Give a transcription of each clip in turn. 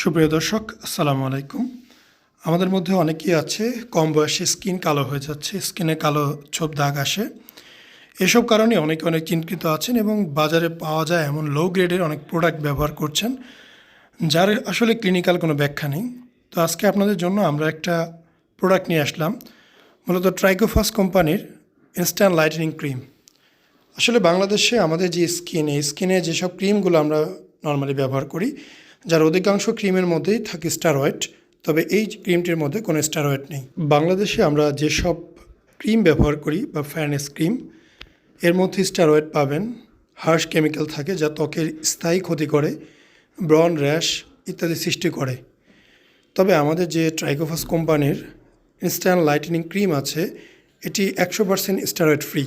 সুপ্রিয় দর্শক, আসসালামু আলাইকুম। আমাদের মধ্যে অনেকেই আছে, কম বয়সে স্কিন কালো হয়ে যাচ্ছে, স্কিনে কালো ছোপ দাগ আসে। এসব কারণে অনেকে অনেক চিন্তিত আছেন এবং বাজারে পাওয়া যায় এমন লো গ্রেডের অনেক প্রোডাক্ট ব্যবহার করছেন, যার আসলে ক্লিনিক্যাল কোনো ব্যাখ্যা নেই। তো আজকে আপনাদের জন্য আমরা একটা প্রোডাক্ট নিয়ে আসলাম, মূলত ট্রাইকোফাস কোম্পানির ইনস্ট্যান্ট লাইটনিং ক্রিম আসলে বাংলাদেশে আমাদের যে স্কিন এই স্কিনে যেসব ক্রিমগুলো আমরা নর্মালি ব্যবহার করি যার অধিকাংশ ক্রিমের মধ্যেই থাকে স্টারয়েড, তবে এই ক্রিমটির মধ্যে কোনো স্টারয়েড নেই। বাংলাদেশে আমরা যেসব ক্রিম ব্যবহার করি বা ফ্যানেস ক্রিম, এর মধ্যে স্টারয়েড পাবেন হার্শ কেমিক্যাল থাকে যা ত্বকের স্থায়ী ক্ষতি করে ব্রন র্যাশ ইত্যাদি সৃষ্টি করে। তবে আমাদের যে ট্রাইকোফাস কোম্পানির ইনস্ট্যান্ট লাইটেনিং ক্রিম আছে, এটি একশো percent steroid free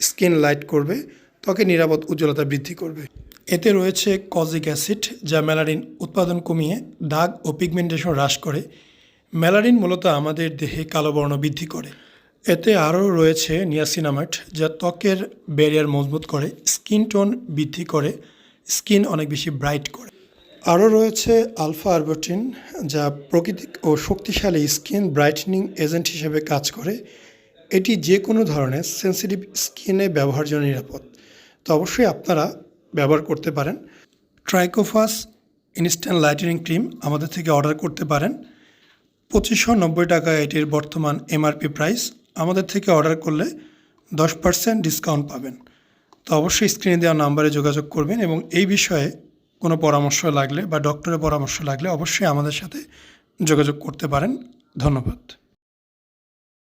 skin light করবে ত্বকে নিরাপদ উজ্জ্বলতা বৃদ্ধি করবে। এতে রয়েছে কজিক অ্যাসিড, যা ম্যালারিন উৎপাদন কমিয়ে দাগ ও পিগমেন্টেশন হ্রাস করে। ম্যালারিন মূলত আমাদের দেহে কালো বর্ণ বৃদ্ধি করে। এতে আরও রয়েছে নিয়াসিনামাইট যা ত্বকের ব্যারিয়ার মজবুত করে, স্কিন টোন বৃদ্ধি করে, স্কিন অনেক বেশি ব্রাইট করে। আরও রয়েছে আলফা আরবোটিন, যা প্রকৃতিক ও শক্তিশালী স্কিন ব্রাইটনিং এজেন্ট হিসেবে কাজ করে। এটি যে কোনো ধরনের সেন্সিটিভ স্কিনে ব্যবহার জন্য নিরাপদ। তো অবশ্যই আপনারা ব্যবহার করতে পারেন। ট্রাইকোফাস ইনস্ট্যান্ট লাইটেনিং ক্রিম আমাদের থেকে অর্ডার করতে পারেন। পঁচিশশো নব্বই টাকা এটির বর্তমান এমআরপি প্রাইস আমাদের থেকে অর্ডার করলে দশ পার্সেন্ট ডিসকাউন্ট পাবেন। তো অবশ্যই স্ক্রিনে দেওয়া নাম্বারে যোগাযোগ করবেন এবং এই বিষয়ে কোনো পরামর্শ লাগলে বা ডক্টরের পরামর্শ লাগলে অবশ্যই আমাদের সাথে যোগাযোগ করতে পারেন। ধন্যবাদ।